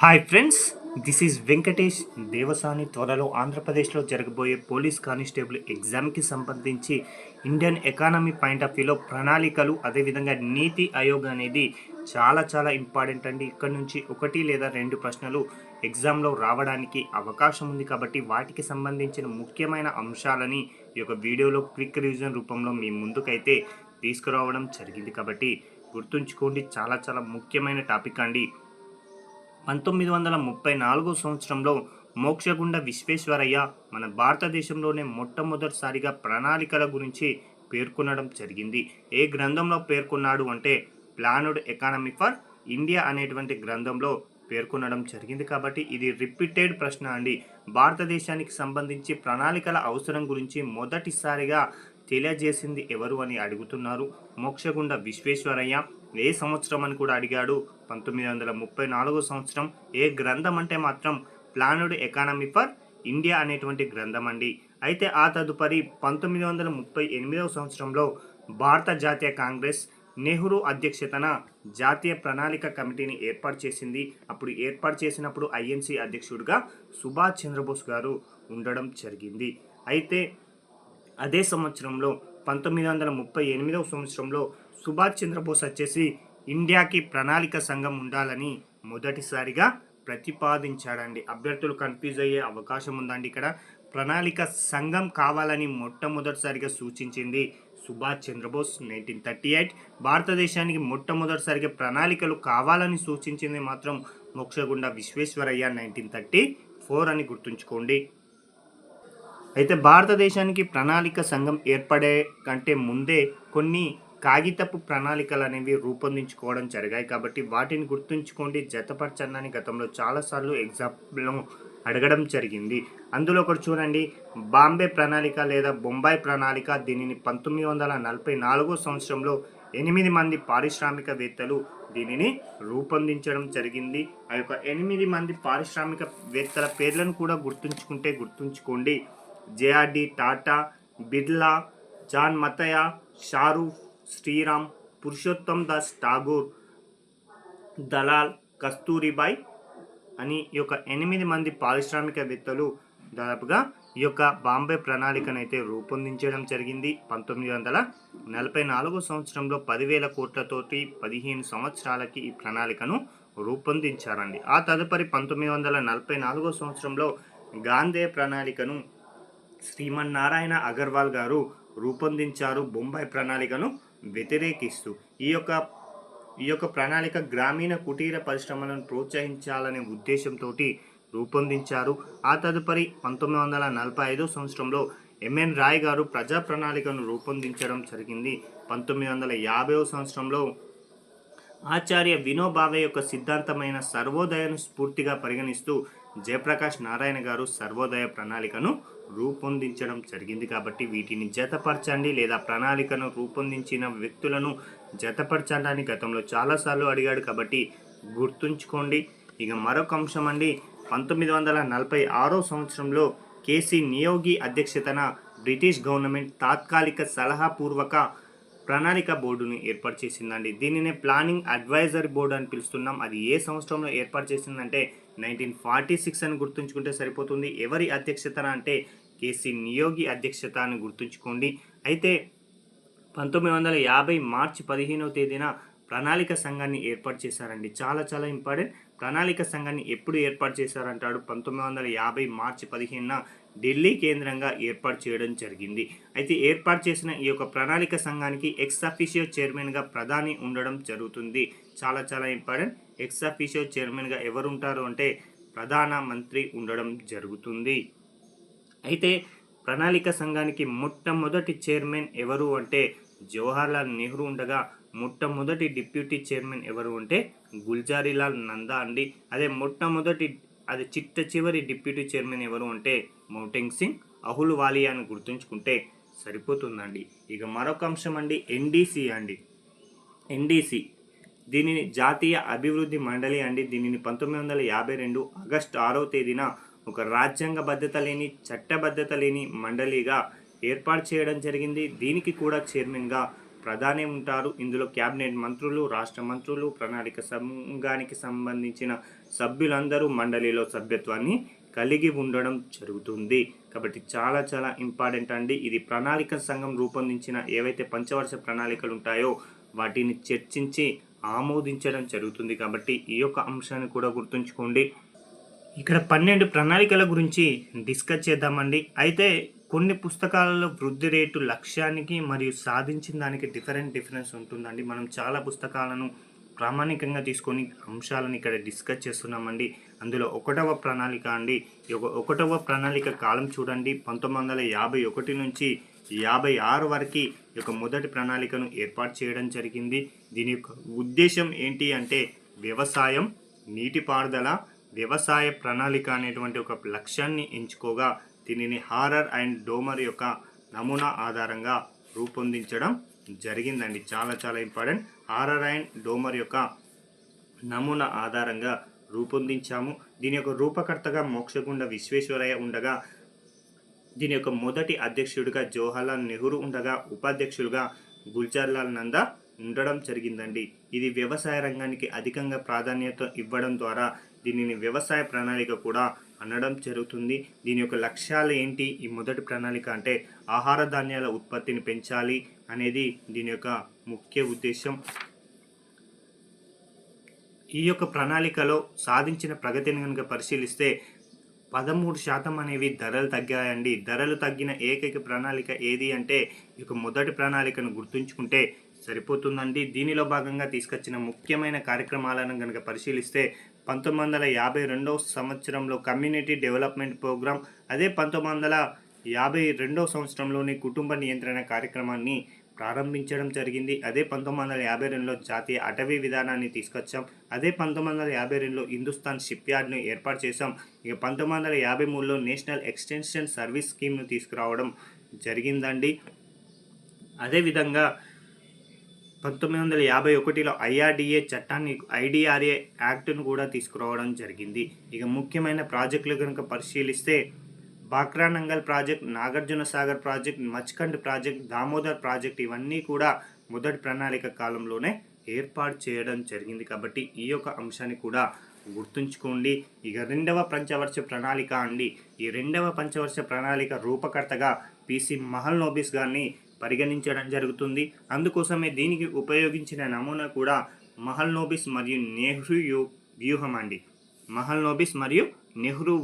Hi friends this is Venkatesh Devasani త్వరలో ఆంధ్రప్రదేశ్లో జరగబోయే పోలీస్ కానిస్టేబుల్ ఎగ్జామ్కి సంబంధించి ఇండియన్ ఎకానమీ పాయింట్ ఆఫ్ వ్యూలో ప్రణాళికలు అదేవిధంగా నీతి ఆయోగ్ అనేది చాలా చాలా ఇంపార్టెంట్ అండి. ఇక్కడ నుంచి ఒకటి లేదా రెండు ప్రశ్నలు ఎగ్జామ్లో రావడానికి అవకాశం ఉంది కాబట్టి వాటికి సంబంధించిన ముఖ్యమైన అంశాలని ఈ యొక్క వీడియోలో క్విక్ రివిజన్ రూపంలో మీ ముందుకైతే తీసుకురావడం జరిగింది కాబట్టి గుర్తుంచుకోండి. చాలా చాలా ముఖ్యమైన టాపిక్ అండి. పంతొమ్మిది వందల ముప్పై నాలుగో సంవత్సరంలో మోక్షగుండ విశ్వేశ్వరయ్య మన భారతదేశంలోనే మొట్టమొదటిసారిగా ప్రణాళికల గురించి పేర్కొనడం జరిగింది. ఏ గ్రంథంలో పేర్కొన్నాడు అంటే ప్లానుడ్ ఎకానమీ ఫర్ ఇండియా అనేటువంటి గ్రంథంలో పేర్కొనడం జరిగింది. కాబట్టి ఇది రిపీటెడ్ ప్రశ్న అండి. భారతదేశానికి సంబంధించి ప్రణాళికల అవసరం గురించి మొదటిసారిగా తెలియజేసింది ఎవరు అని అడుగుతున్నారు. మోక్షగుండ విశ్వేశ్వరయ్య ఏ సంవత్సరం అని కూడా అడిగాడు. పంతొమ్మిది వందల ముప్పై నాలుగో సంవత్సరం ఏ గ్రంథం అంటే మాత్రం ప్లానుడ్ ఎకానమీ ఫర్ ఇండియా అనేటువంటి గ్రంథం అండి. అయితే ఆ తదుపరి పంతొమ్మిది వందల ముప్పై ఎనిమిదవ సంవత్సరంలో భారత జాతీయ కాంగ్రెస్ నెహ్రూ అధ్యక్షతన జాతీయ ప్రణాళిక కమిటీని ఏర్పాటు చేసింది. అప్పుడు ఏర్పాటు చేసినప్పుడు ఐఎన్సీ అధ్యక్షుడిగా సుభాష్ చంద్రబోస్ గారు ఉండడం జరిగింది. అయితే అదే సంవత్సరంలో పంతొమ్మిది వందల ముప్పై ఎనిమిదవ సంవత్సరంలో సుభాష్ చంద్రబోస్ వచ్చేసి ఇండియాకి ప్రణాళిక సంఘం ఉండాలని మొదటిసారిగా ప్రతిపాదించాడండి. అభ్యర్థులు కన్ఫ్యూజ్ అయ్యే అవకాశం ఉందండి ఇక్కడ. ప్రణాళిక సంఘం కావాలని మొట్టమొదటిసారిగా సూచించింది Subhash Chandrabose nineteen thirty eight. భారతదేశానికి మొట్టమొదటిసారిగా ప్రణాళికలు కావాలని సూచించింది మాత్రం Mokshagunda Visvesvaraya nineteen thirty four అని గుర్తుంచుకోండి. అయితే భారతదేశానికి ప్రణాళిక సంఘం ఏర్పడే కంటే ముందే కొన్ని కాగితపు ప్రణాళికలు అనేవి రూపొందించుకోవడం జరిగాయి కాబట్టి వాటిని గుర్తుంచుకోండి. జతపరచండి గతంలో చాలాసార్లు ఎగ్జామ్లో అడగడం జరిగింది. అందులో ఒకటి చూడండి. బాంబే ప్రణాళిక లేదా బొంబాయి ప్రణాళిక దీనిని పంతొమ్మిది వందల నలభై నాలుగో సంవత్సరంలో ఎనిమిది మంది పారిశ్రామికవేత్తలు దీనిని రూపొందించడం జరిగింది. ఆ యొక్క ఎనిమిది మంది పారిశ్రామికవేత్తల పేర్లను కూడా గుర్తుంచుకుంటే గుర్తుంచుకోండి. జేఆర్డి టాటా బిర్లా జాన్ మతయ షారూఫ్ శ్రీరామ్ పురుషోత్తం దాస్ ఠాగూర్ దలాల్ కస్తూరిబాయ్ అని ఈ యొక్క ఎనిమిది మంది పారిశ్రామికవేత్తలు దాదాపుగా ఈ యొక్క బాంబే ప్రణాళికనైతే రూపొందించడం జరిగింది. పంతొమ్మిది వందల నలభై నాలుగో సంవత్సరంలో పదివేల కోట్లతోటి పదిహేను సంవత్సరాలకి ఈ ప్రణాళికను రూపొందించారండి. ఆ తదుపరి పంతొమ్మిది వందల నలభై నాలుగో సంవత్సరంలో గాంధే ప్రణాళికను శ్రీమన్నారాయణ అగర్వాల్ గారు రూపొందించారు. బొంబాయి ప్రణాళికను వ్యతిరేకిస్తూ ఈ యొక్క ఈ యొక్క ప్రణాళిక గ్రామీణ కుటీర పరిశ్రమలను ప్రోత్సహించాలనే ఉద్దేశంతో రూపొందించారు. ఆ తదుపరి పంతొమ్మిది వందల నలభై ఐదో సంవత్సరంలో ఎంఎన్ రాయ్ గారు ప్రజా ప్రణాళికను రూపొందించడం జరిగింది. పంతొమ్మిది వందల యాభైవ సంవత్సరంలో ఆచార్య వినోబావే యొక్క సిద్ధాంతమైన సర్వోదయను స్ఫూర్తిగా పరిగణిస్తూ జయప్రకాష్ నారాయణ గారు సర్వోదయ ప్రణాళికను రూపొందించడం జరిగింది కాబట్టి వీటిని జతపరచండి లేదా ప్రణాళికను రూపొందించిన వ్యక్తులను జతపరచడానికి గతంలో చాలాసార్లు అడిగాడు కాబట్టి గుర్తుంచుకోండి. ఇక మరొక అంశం అండి. పంతొమ్మిది వందల నలభై ఆరో సంవత్సరంలో కేసీ నియోగి అధ్యక్షతన బ్రిటిష్ గవర్నమెంట్ తాత్కాలిక సలహాపూర్వక ప్రణాళిక బోర్డును ఏర్పాటు చేసిందండి. దీనినే ప్లానింగ్ అడ్వైజరీ బోర్డు అని పిలుస్తున్నాం. అది ఏ సంవత్సరంలో ఏర్పాటు చేసిందంటే నైన్టీన్ ఫార్టీ సిక్స్ అని గుర్తుంచుకుంటే సరిపోతుంది. ఎవరి అధ్యక్షతన అంటే కేసీ నియోగి అధ్యక్షత అని గుర్తుంచుకోండి. అయితే పంతొమ్మిది వందల యాభై మార్చి పదిహేనవ తేదీన ప్రణాళిక సంఘాన్ని ఏర్పాటు చేశారండి. చాలా చాలా ఇంపార్టెంట్. ప్రణాళిక సంఘాన్ని ఎప్పుడు ఏర్పాటు చేశారంటాడు? పంతొమ్మిది వందల యాభై మార్చి పదిహేనున ఢిల్లీ కేంద్రంగా ఏర్పాటు చేయడం జరిగింది. అయితే ఏర్పాటు చేసిన ఈ యొక్క ప్రణాళిక సంఘానికి ఎక్స్ అఫీషియో చైర్మన్గా ప్రధాని ఉండడం జరుగుతుంది. చాలా చాలా ఇంపార్టెంట్. ఎక్స్ అఫీషియో చైర్మన్గా ఎవరు ఉంటారు అంటే ప్రధాన మంత్రి ఉండడం జరుగుతుంది. అయితే ప్రణాళిక సంఘానికి మొట్టమొదటి చైర్మన్ ఎవరు అంటే జవహర్లాల్ నెహ్రూ ఉండగా మొట్టమొదటి డిప్యూటీ చైర్మన్ ఎవరు అంటే గుల్జారీలాల్ నందా అండి. అదే మొట్టమొదటి అది చిట్ట చివరి డిప్యూటీ చైర్మన్ ఎవరు అంటే మౌటెంగ్ సింగ్ అహుల్ అని గుర్తుంచుకుంటే సరిపోతుందండి. ఇక మరొక అంశం అండి ఎన్డీసీ అండి. ఎన్డీసీ దీనిని జాతీయ అభివృద్ధి మండలి అండి. దీనిని పంతొమ్మిది వందల యాభై రెండు ఆగస్టు ఆరో తేదీన ఒక రాజ్యాంగ భద్రత లేని చట్టబద్ధత లేని మండలిగా ఏర్పాటు చేయడం జరిగింది. దీనికి కూడా చైర్మన్గా ప్రధాని ఉంటారు. ఇందులో క్యాబినెట్ మంత్రులు రాష్ట్ర మంత్రులు ప్రణాళిక సంఘానికి సంబంధించిన సభ్యులందరూ మండలిలో సభ్యత్వాన్ని కలిగి ఉండడం జరుగుతుంది. కాబట్టి చాలా చాలా ఇంపార్టెంట్ అండి. ఇది ప్రణాళిక సంఘం రూపొందించిన ఏవైతే పంచవర్ష ప్రణాళికలు ఉంటాయో వాటిని చర్చించి ఆమోదించడం జరుగుతుంది. కాబట్టి ఈ యొక్క అంశాన్ని కూడా గుర్తుంచుకోండి. ఇక్కడ పన్నెండు ప్రణాళికల గురించి డిస్కస్ చేద్దామండి. అయితే కొన్ని పుస్తకాలలో వృద్ధి రేటు లక్ష్యానికి మరియు సాధించిన దానికి డిఫరెంట్ డిఫరెన్స్ ఉంటుందండి. మనం చాలా పుస్తకాలను ప్రామాణికంగా తీసుకొని అంశాలను ఇక్కడ డిస్కస్ చేస్తున్నామండి. అందులో ఒకటవ ప్రణాళిక అండి. ఒకటవ ప్రణాళిక కాలం చూడండి. పంతొమ్మిది వందల యాభై ఒకటి నుంచి యాభై ఆరు వరకు యొక్క మొదటి ప్రణాళికను ఏర్పాటు చేయడం జరిగింది. దీని యొక్క ఉద్దేశం ఏంటి అంటే వ్యవసాయం నీటిపారుదల వ్యవసాయ ప్రణాళిక అనేటువంటి ఒక లక్ష్యాన్ని ఎంచుకోగా దీనిని హారర్ అండ్ డోమర్ యొక్క నమూనా ఆధారంగా రూపొందించడం జరిగిందండి. చాలా చాలా ఇంపార్టెంట్. హారర్ అండ్ డోమర్ యొక్క నమూనా ఆధారంగా రూపొందించాము. దీని యొక్క రూపకర్తగా మోక్షగుండ విశ్వేశ్వరయ్య ఉండగా దీని యొక్క మొదటి అధ్యక్షుడిగా జవహర్లాల్ నెహ్రూ ఉండగా ఉపాధ్యక్షులుగా గుల్జార్లాల్ నందా ఉండడం జరిగిందండి. ఇది వ్యవసాయ రంగానికి అధికంగా ప్రాధాన్యత ఇవ్వడం ద్వారా దీనిని వ్యవసాయ ప్రణాళిక కూడా అనడం జరుగుతుంది. దీని యొక్క లక్ష్యాలు ఏంటి? ఈ మొదటి ప్రణాళిక అంటే ఆహార ధాన్యాల ఉత్పత్తిని పెంచాలి అనేది దీని యొక్క ముఖ్య ఉద్దేశం. ఈ యొక్క ప్రణాళికలో సాధించిన ప్రగతిని కనుక పరిశీలిస్తే పదమూడు శాతం అనేవి ధరలు తగ్గాయండి. ధరలు తగ్గిన ఏకైక ప్రణాళిక ఏది అంటే ఈ యొక్క మొదటి ప్రణాళికను గుర్తుంచుకుంటే సరిపోతుందండి. దీనిలో భాగంగా తీసుకొచ్చిన ముఖ్యమైన కార్యక్రమాలను కనుక పరిశీలిస్తే పంతొమ్మిది వందల యాభై రెండవ సంవత్సరంలో కమ్యూనిటీ డెవలప్మెంట్ ప్రోగ్రాం అదే పంతొమ్మిది వందల యాభై రెండవ సంవత్సరంలోని కుటుంబ నియంత్రణ కార్యక్రమాన్ని ప్రారంభించడం జరిగింది. అదే పంతొమ్మిది వందల యాభై రెండులో జాతీయ అటవీ విధానాన్ని తీసుకొచ్చాం. అదే పంతొమ్మిది వందల యాభై రెండులో హిందుస్థాన్ షిప్ యార్డ్ను ఏర్పాటు చేశాం. ఇక పంతొమ్మిది వందల యాభై మూడులో నేషనల్ ఎక్స్టెన్షన్ సర్వీస్ స్కీమ్ను తీసుకురావడం జరిగిందండి. అదేవిధంగా పంతొమ్మిది వందల యాభై ఒకటిలో ఐఆర్డిఏ చట్టాన్ని ఐడిఆర్ఏ యాక్ట్ను కూడా తీసుకురావడం జరిగింది. ఇక ముఖ్యమైన ప్రాజెక్టులు కనుక పరిశీలిస్తే Bhakra Nangal project Nagarjuna Sagar project Machkund project Damodar project ఇవన్నీ కూడా మొదటి ప్రణాళిక కాలంలోనే ఏర్పాటు చేయడం జరిగింది. కాబట్టి ఈ యొక్క అంశాన్ని కూడా గుర్తుంచుకోండి. ఇక రెండవ పంచవర్ష ప్రణాళిక అండి. ఈ రెండవ పంచవర్ష ప్రణాళిక రూపకర్తగా పిసి మహల్ నోబిస్ గారిని పరిగణించడం జరుగుతుంది. అందుకోసమే దీనికి ఉపయోగించిన నమూనా కూడా మహల్ నోబిస్ మరియు నెహ్రూ వ్యూహం అండి. మహల్ నోబిస్ మరియు నెహ్రూ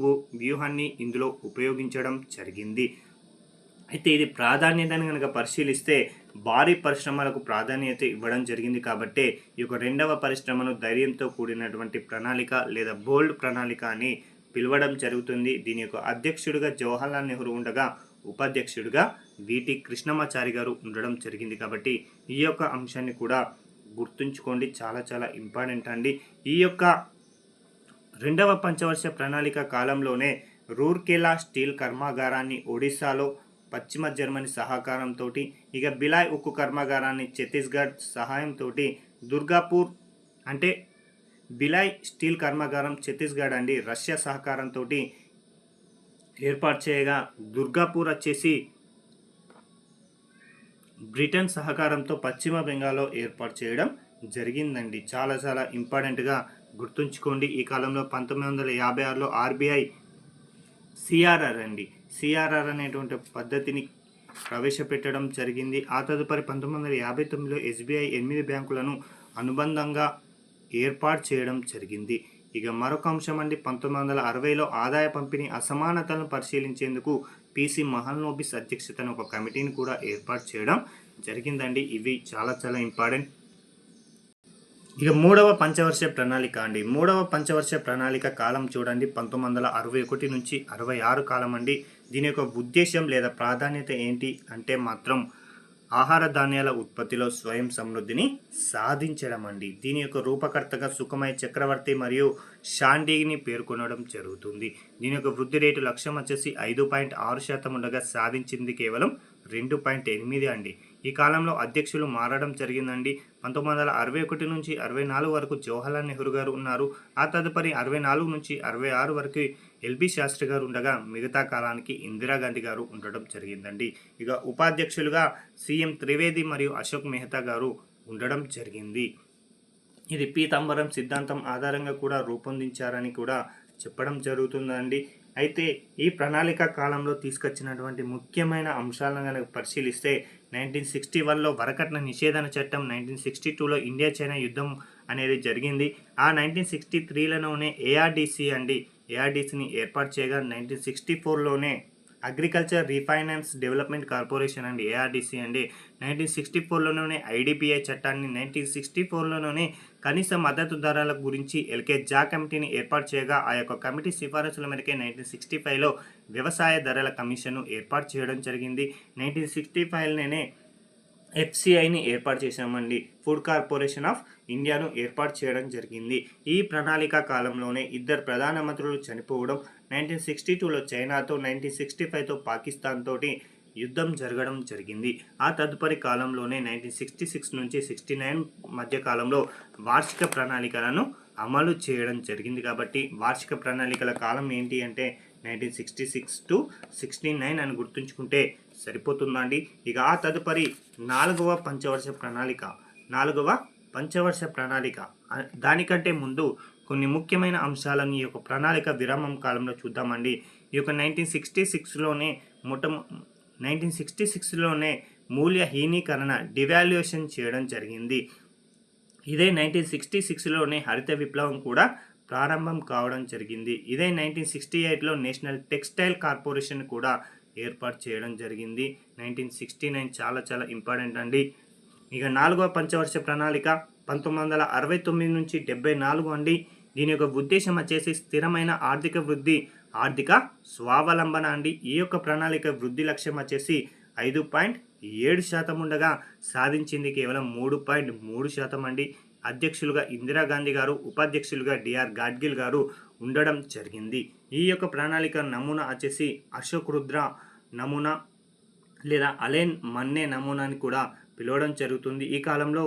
వ్యూహాన్ని ఇందులో ఉపయోగించడం జరిగింది. అయితే ఇది ప్రాధాన్యతను కనుక పరిశీలిస్తే భారీ పరిశ్రమలకు ప్రాధాన్యత ఇవ్వడం జరిగింది కాబట్టి ఈ యొక్క రెండవ పరిశ్రమను ధైర్యంతో కూడినటువంటి ప్రణాళిక లేదా బోల్డ్ ప్రణాళిక అని పిలవడం జరుగుతుంది. దీని యొక్క అధ్యక్షుడిగా జవహర్లాల్ నెహ్రూ ఉండగా ఉపాధ్యక్షుడిగా వీటి కృష్ణమాచారి గారు ఉండడం జరిగింది కాబట్టి ఈ యొక్క అంశాన్ని కూడా గుర్తుంచుకోండి. చాలా చాలా ఇంపార్టెంట్ అండి. ఈ యొక్క రెండవ పంచవర్ష ప్రణాళిక కాలంలోనే రూర్కెలా స్టీల్ కర్మాగారాన్ని ఒడిశాలో పశ్చిమ జర్మనీ సహకారంతో ఇక బిలాయ్ ఉక్కు కర్మాగారాన్ని ఛత్తీస్గఢ్ సహాయంతో దుర్గాపూర్ అంటే బిలాయ్ స్టీల్ కర్మాగారం ఛత్తీస్గఢ్ అండి. రష్యా సహకారంతో ఏర్పాటు చేయగా దుర్గాపూర్ వచ్చేసి బ్రిటన్ సహకారంతో పశ్చిమ బెంగాల్లో ఏర్పాటు చేయడం జరిగిందండి. చాలా చాలా ఇంపార్టెంట్గా గుర్తుంచుకోండి. ఈ కాలంలో పంతొమ్మిది వందల యాభై ఆరులో ఆర్బీఐ సిఆర్ఆర్ అండి. సిఆర్ఆర్ అనేటువంటి పద్ధతిని ప్రవేశపెట్టడం జరిగింది. ఆ తదుపరి పంతొమ్మిది వందల యాభై తొమ్మిదిలో ఎస్బీఐ ఎనిమిది బ్యాంకులను అనుబంధంగా ఏర్పాటు చేయడం జరిగింది. ఇక మరొక అంశం అండి పంతొమ్మిది వందల అరవైలో ఆదాయ పంపిణీ అసమానతలను పరిశీలించేందుకు పిసి మహల్నోబిస్ అధ్యక్షతన ఒక కమిటీని కూడా ఏర్పాటు చేయడం జరిగిందండి. ఇవి చాలా చాలా ఇంపార్టెంట్. ఇక మూడవ పంచవర్ష ప్రణాళిక అండి. మూడవ పంచవర్ష ప్రణాళిక కాలం చూడండి. పంతొమ్మిది వందల అరవై ఒకటి నుంచి అరవై ఆరు కాలం అండి. దీని యొక్క ఉద్దేశం లేదా ప్రాధాన్యత ఏంటి అంటే మాత్రం ఆహార ధాన్యాల ఉత్పత్తిలో స్వయం సమృద్ధిని సాధించడం అండి దీని యొక్క రూపకర్తగా సుఖమయ చక్రవర్తి మరియు షాండీని పేర్కొనడం జరుగుతుంది. దీని యొక్క వృద్ధి రేటు లక్ష్యం వచ్చేసి ఐదు పాయింట్ ఆరు శాతం ఉండగా సాధించింది కేవలం రెండు పాయింట్ ఎనిమిది అండి. ఈ కాలంలో అధ్యక్షులు మారడం జరిగిందండి. పంతొమ్మిది వందల అరవై ఒకటి నుంచి అరవై నాలుగు వరకు జవహర్లాల్ నెహ్రూ గారు ఉన్నారు. ఆ తదుపరి అరవై నాలుగు నుంచి అరవై ఆరు వరకు ఎల్బి శాస్త్రి గారు ఉండగా మిగతా కాలానికి ఇందిరాగాంధీ గారు ఉండడం జరిగిందండి. ఇక ఉపాధ్యక్షులుగా సీఎం త్రివేది మరియు అశోక్ మెహతా గారు ఉండడం జరిగింది. ఇది పీతాంబరం సిద్ధాంతం ఆధారంగా కూడా రూపొందించారని కూడా చెప్పడం జరుగుతుందండి. అయితే ఈ ప్రణాళిక కాలంలో తీసుకొచ్చినటువంటి ముఖ్యమైన అంశాలను కనుక పరిశీలిస్తే నైన్టీన్ సిక్స్టీ వన్లో వరకట్న నిషేధన చట్టం నైన్టీన్ సిక్స్టీ టూలో ఇండియా చైనా యుద్ధం అనేది జరిగింది. ఆ నైన్టీన్ సిక్స్టీ త్రీలోనే ఏఆర్డీసీ అండి. ఏఆర్డీసీని ఏర్పాటు చేయగా నైన్టీన్ సిక్స్టీ ఫోర్లోనే అగ్రికల్చర్ రీఫైనాన్స్ డెవలప్మెంట్ కార్పొరేషన్ అండి ఏఆర్డీసీ అండి. నైన్టీన్ సిక్స్టీ ఫోర్లోనే ఐడిపిఐ చట్టాన్ని నైన్టీన్ సిక్స్టీ ఫోర్లోనే కనీస మద్దతు ధరల గురించి ఎల్కే జా కమిటీని ఏర్పాటు చేయగా ఆ యొక్క కమిటీ సిఫారసుల మేరకే నైన్టీన్ సిక్స్టీ ఫైవ్లో వ్యవసాయ ధరల కమిషన్ను ఏర్పాటు చేయడం జరిగింది. నైన్టీన్ సిక్స్టీ ఫైవ్లోనే ఎఫ్సిఐని ఏర్పాటు చేశామండి. ఫుడ్ కార్పొరేషన్ ఆఫ్ ఇండియాను ఏర్పాటు చేయడం జరిగింది. ఈ ప్రణాళిక కాలంలోనే ఇద్దరు ప్రధానమంత్రులు చనిపోవడం నైన్టీన్ సిక్స్టీ టూలో చైనాతో నైన్టీన్ సిక్స్టీ ఫైవ్తో పాకిస్తాన్ తోటి యుద్ధం జరగడం జరిగింది. ఆ తదుపరి కాలంలోనే నైన్టీన్ సిక్స్టీ సిక్స్ నుంచి సిక్స్టీ నైన్ మధ్య కాలంలో వార్షిక ప్రణాళికలను అమలు చేయడం జరిగింది కాబట్టి వార్షిక ప్రణాళికల కాలం ఏంటి అంటే nineteen sixty six to sixty nine అని గుర్తుంచుకుంటే సరిపోతుందండి ఇక ఆ తదుపరి నాలుగవ పంచవర్ష ప్రణాళిక నాలుగవ పంచవర్ష ప్రణాళిక. దానికంటే ముందు కొన్ని ముఖ్యమైన అంశాలను ఈ యొక్క ప్రణాళిక విరామం కాలంలో చూద్దామండి. ఈ యొక్క నైన్టీన్ సిక్స్టీ సిక్స్లోనే మొట్ట నైన్టీన్ సిక్స్టీ సిక్స్లోనే మూల్యహీనీకరణ డివాల్యుయేషన్ చేయడం జరిగింది. ఇదే నైన్టీన్ సిక్స్టీ సిక్స్లోనే హరిత విప్లవం కూడా ప్రారంభం కావడం జరిగింది. ఇదే నైన్టీన్ సిక్స్టీ ఎయిట్లో నేషనల్ టెక్స్టైల్ కార్పొరేషన్ కూడా ఏర్పాటు చేయడం జరిగింది. నైన్టీన్ సిక్స్టీ నైన్ చాలా చాలా ఇంపార్టెంట్ అండి. ఇక నాలుగవ పంచవర్ష ప్రణాళిక పంతొమ్మిది వందల అరవై తొమ్మిది నుంచి డెబ్బై నాలుగు అండి. దీని యొక్క ఉద్దేశం వచ్చేసి స్థిరమైన ఆర్థిక వృద్ధి ఆర్థిక స్వావలంబన అండి. ఈ యొక్క ప్రణాళిక వృద్ధి లక్ష్యం వచ్చేసి ఐదు పాయింట్ ఏడు శాతం ఉండగా సాధించింది కేవలం మూడు పాయింట్ మూడు శాతం అండి. అధ్యక్షులుగా ఇందిరాగాంధీ గారు ఉపాధ్యక్షులుగా డిఆర్ గాడ్గిల్ గారు ఉండడం జరిగింది. ఈ యొక్క ప్రణాళిక నమూనా వచ్చేసి అశోక్ రుద్ర నమూనా లేదా అలెన్ మన్నే నమూనా అని కూడా పిలవడం జరుగుతుంది. ఈ కాలంలో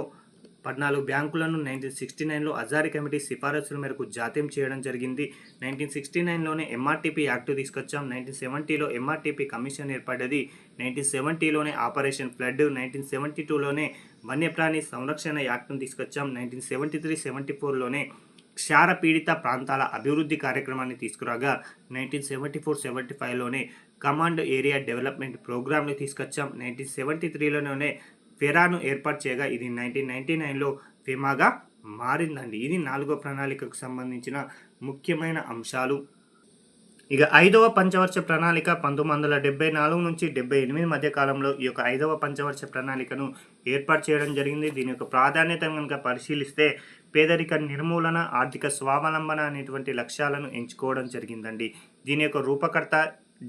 పద్నాలుగు బ్యాంకులను నైన్టీన్ సిక్స్టీ నైన్లో అజారి కమిటీ సిఫారసుల మేరకు జాతీయం చేయడం జరిగింది. నైన్టీన్ సిక్స్టీ నైన్లోనే ఎంఆర్టీపీ యాక్ట్ తీసుకొచ్చాం. నైన్టీన్ సెవెంటీలో ఎంఆర్టీపీ కమిషన్ ఏర్పడ్డది. నైన్టీన్ సెవెంటీలోనే ఆపరేషన్ ఫ్లడ్ నైన్టీన్ సెవెంటీ టూలోనే వన్యప్రాణి సంరక్షణ యాక్ట్ను తీసుకొచ్చాం. నైన్టీన్ సెవెంటీ త్రీ సెవెంటీ ఫోర్లోనే క్షార పీడిత ప్రాంతాల అభివృద్ధి కార్యక్రమాన్ని తీసుకురాగా నైన్టీన్ సెవెంటీ ఫోర్ సెవెంటీ ఫైవ్లోనే కమాండ్ ఏరియా డెవలప్మెంట్ ప్రోగ్రామ్ని తీసుకొచ్చాం. నైన్టీన్ సెవెంటీ త్రీలోనే ఫెరాను ఏర్పాటు చేయగా ఇది నైన్టీన్ నైన్టీ నైన్లో ఫెమాగా మారిందండి. ఇది నాలుగో ప్రణాళికకు సంబంధించిన ముఖ్యమైన అంశాలు. ఇక ఐదవ పంచవర్ష ప్రణాళిక పంతొమ్మిది వందల డెబ్బై నాలుగు నుంచి డెబ్బై ఎనిమిది మధ్య కాలంలో ఈ యొక్క ఐదవ పంచవర్ష ప్రణాళికను ఏర్పాటు చేయడం జరిగింది. దీని యొక్క ప్రాధాన్యతను కనుక పరిశీలిస్తే పేదరిక నిర్మూలన ఆర్థిక స్వావలంబన అనేటువంటి లక్ష్యాలను ఎంచుకోవడం జరిగిందండి. దీని యొక్క రూపకర్త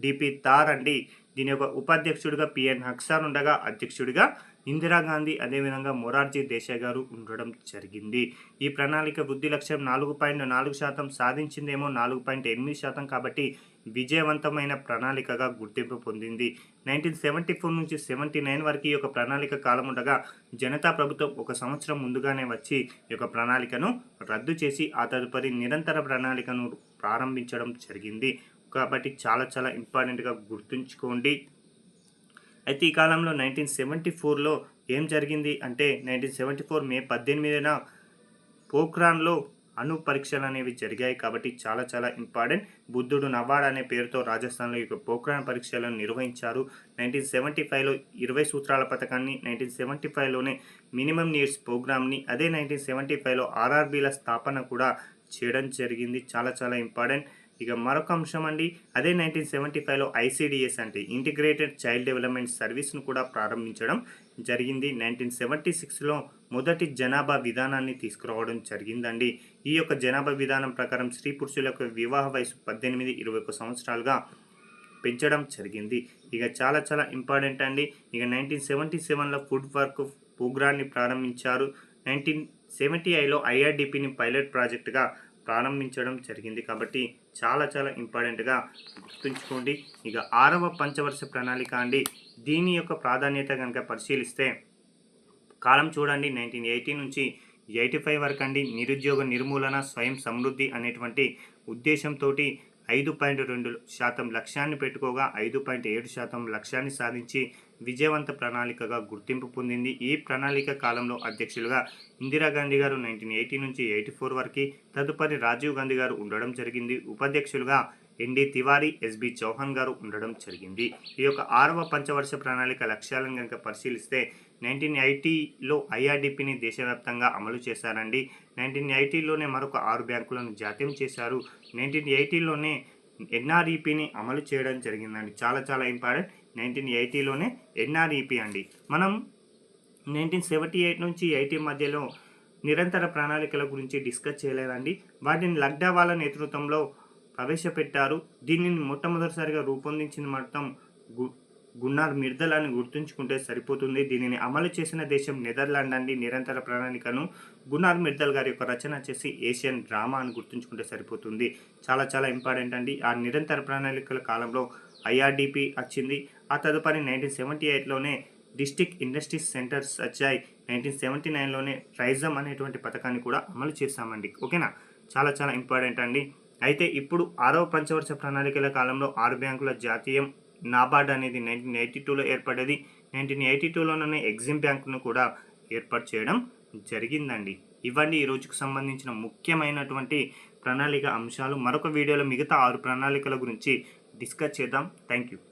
డిపి తార్ అండి దీని యొక్క ఉపాధ్యక్షుడిగా పిఎన్ హక్సార్ ఉండగా అధ్యక్షుడిగా ఇందిరాగాంధీ అదేవిధంగా మొరార్జీ దేశాయ్ గారు ఉండడం జరిగింది. ఈ ప్రణాళిక వృద్ధి లక్ష్యం నాలుగు పాయింట్ నాలుగు శాతం సాధించిందేమో నాలుగు పాయింట్ ఎనిమిది శాతం కాబట్టి విజయవంతమైన ప్రణాళికగా గుర్తింపు పొందింది. నైన్టీన్ సెవెంటీ ఫోర్ నుంచి సెవెంటీ నైన్ వరకు ఈ యొక్క ప్రణాళిక కాలం ఉండగా జనతా ప్రభుత్వం ఒక సంవత్సరం ముందుగానే వచ్చి ఈ యొక్క ప్రణాళికను రద్దు చేసి ఆ తదుపరి నిరంతర ప్రణాళికను ప్రారంభించడం జరిగింది. కాబట్టి చాలా చాలా ఇంపార్టెంట్గా గుర్తుంచుకోండి. అయితే ఈ కాలంలో నైన్టీన్ సెవెంటీ ఫోర్లో ఏం జరిగింది అంటే నైన్టీన్ సెవెంటీ ఫోర్ మే పద్దెనిమిదిన పోఖ్రాన్లో అణు పరీక్షలు అనేవి జరిగాయి కాబట్టి చాలా చాలా ఇంపార్టెంట్. బుద్ధుడు నవాడ్ అనే పేరుతో రాజస్థాన్లో ఈ యొక్క పోఖ్రాన్ పరీక్షలను నిర్వహించారు. నైన్టీన్ సెవెంటీ ఫైవ్లో ఇరవై సూత్రాల పథకాన్ని నైన్టీన్ సెవెంటీ ఫైవ్లోనే మినిమం నీడ్స్ ప్రోగ్రామ్ని అదే నైన్టీన్ సెవెంటీ ఫైవ్లో ఆర్ఆర్బీల స్థాపన కూడా చేయడం జరిగింది. చాలా చాలా ఇంపార్టెంట్. ఇక మరొక అంశం అండి అదే నైన్టీన్ సెవెంటీ ఫైవ్లో ఐసీడిఎస్ అంటే ఇంటిగ్రేటెడ్ చైల్డ్ డెవలప్మెంట్ సర్వీస్ను కూడా ప్రారంభించడం జరిగింది. నైన్టీన్ సెవెంటీ సిక్స్లో మొదటి జనాభా విధానాన్ని తీసుకురావడం జరిగిందండి. ఈ యొక్క జనాభా విధానం ప్రకారం స్త్రీ పురుషుల యొక్క వివాహ వయసు పద్దెనిమిది ఇరవై ఒక సంవత్సరాలుగా పెంచడం జరిగింది. ఇక చాలా చాలా ఇంపార్టెంట్ అండి. ఇక నైన్టీన్ సెవెంటీ సెవెన్లో ఫుడ్ వర్క్ ప్రోగ్రాన్ని ప్రారంభించారు. నైన్టీన్ సెవెంటీ ఐలో ఐఆర్డిపిని పైలట్ ప్రాజెక్టుగా ప్రారంభించడం జరిగింది. కాబట్టి చాలా చాలా ఇంపార్టెంట్గా గుర్తుంచుకోండి. ఇక ఆరవ పంచవర్ష ప్రణాళిక అండి. దీని యొక్క ప్రాధాన్యత కనుక పరిశీలిస్తే కాలం చూడండి. నైన్టీన్ ఎయిటీ నుంచి ఎయిటీ ఫైవ్ వరకు అండి. నిరుద్యోగ నిర్మూలన స్వయం సమృద్ధి అనేటువంటి ఉద్దేశంతో ఐదు పాయింట్ రెండు శాతం లక్ష్యాన్ని పెట్టుకోగా ఐదు పాయింట్ ఏడు శాతం లక్ష్యాన్ని సాధించి విజయవంత ప్రణాళికగా గుర్తింపు పొందింది. ఈ ప్రణాళిక కాలంలో అధ్యక్షులుగా ఇందిరాగాంధీ గారు నైన్టీన్ ఎయిటీ నుంచి ఎయిటీ ఫోర్ వరకు తదుపరి రాజీవ్ గాంధీ గారు ఉండడం జరిగింది. ఉపాధ్యక్షులుగా ఎన్డి తివారీ ఎస్బి చౌహాన్ గారు ఉండడం జరిగింది. ఈ యొక్క ఆరవ పంచవర్ష ప్రణాళిక లక్ష్యాలను కనుక పరిశీలిస్తే నైన్టీన్ ఎయిటీలో ఐఆర్డిపిని దేశవ్యాప్తంగా అమలు చేశారండి. నైన్టీన్ ఎయిటీలోనే మరొక ఆరు బ్యాంకులను జాతీయం చేశారు. నైన్టీన్ ఎయిటీలోనే ఎన్ఆర్ఈపిని అమలు చేయడం జరిగిందండి. చాలా చాలా ఇంపార్టెంట్. నైన్టీన్ ఎయిటీలోనే ఎన్ఆర్ఈపి అండి. మనం నైన్టీన్ సెవెంటీ ఎయిట్ నుంచి ఎయిటీ మధ్యలో నిరంతర ప్రణాళికల గురించి డిస్కస్ చేయలేదండి. వాటిని లగ్డా వాళ్ళ నేతృత్వంలో ప్రవేశపెట్టారు. దీనిని మొట్టమొదటిసారిగా రూపొందించిన మొత్తం గు గున్నార్ మిర్దల్ అని గుర్తుంచుకుంటే సరిపోతుంది. దీనిని అమలు చేసిన దేశం నెదర్లాండ్ అండి. నిరంతర ప్రణాళికను గున్నార్ మిర్దల్ గారి యొక్క రచన వచ్చేసి ఏషియన్ డ్రామా అని గుర్తుంచుకుంటే సరిపోతుంది. చాలా చాలా ఇంపార్టెంట్ అండి. ఆ నిరంతర ప్రణాళికల కాలంలో ఐఆర్డిపి వచ్చింది. ఆ తదుపరి నైన్టీన్ సెవెంటీ ఎయిట్లోనే డిస్టిక్ ఇండస్ట్రీస్ సెంటర్స్ వచ్చాయి. నైన్టీన్ సెవెంటీ నైన్లోనే రైజమ్ అనేటువంటి పథకాన్ని కూడా అమలు చేశామండి. ఓకేనా? చాలా చాలా ఇంపార్టెంట్ అండి. అయితే ఇప్పుడు ఆరవ పంచవర్ష ప్రణాళికల కాలంలో ఆరు బ్యాంకుల జాతీయం నాబార్డ్ అనేది నైన్టీన్ ఎయిటీ టూలో ఏర్పడేది నైన్టీన్ ఎయిటీ టూలోనే ఎగ్జిమ్ బ్యాంకును కూడా ఏర్పాటు చేయడం జరిగిందండి. ఇవన్నీ ఈ రోజుకు సంబంధించిన ముఖ్యమైనటువంటి ప్రణాళిక అంశాలు. మరొక వీడియోలో మిగతా ఆరు ప్రణాళికల గురించి డిస్కస్ చేద్దాం. Thank you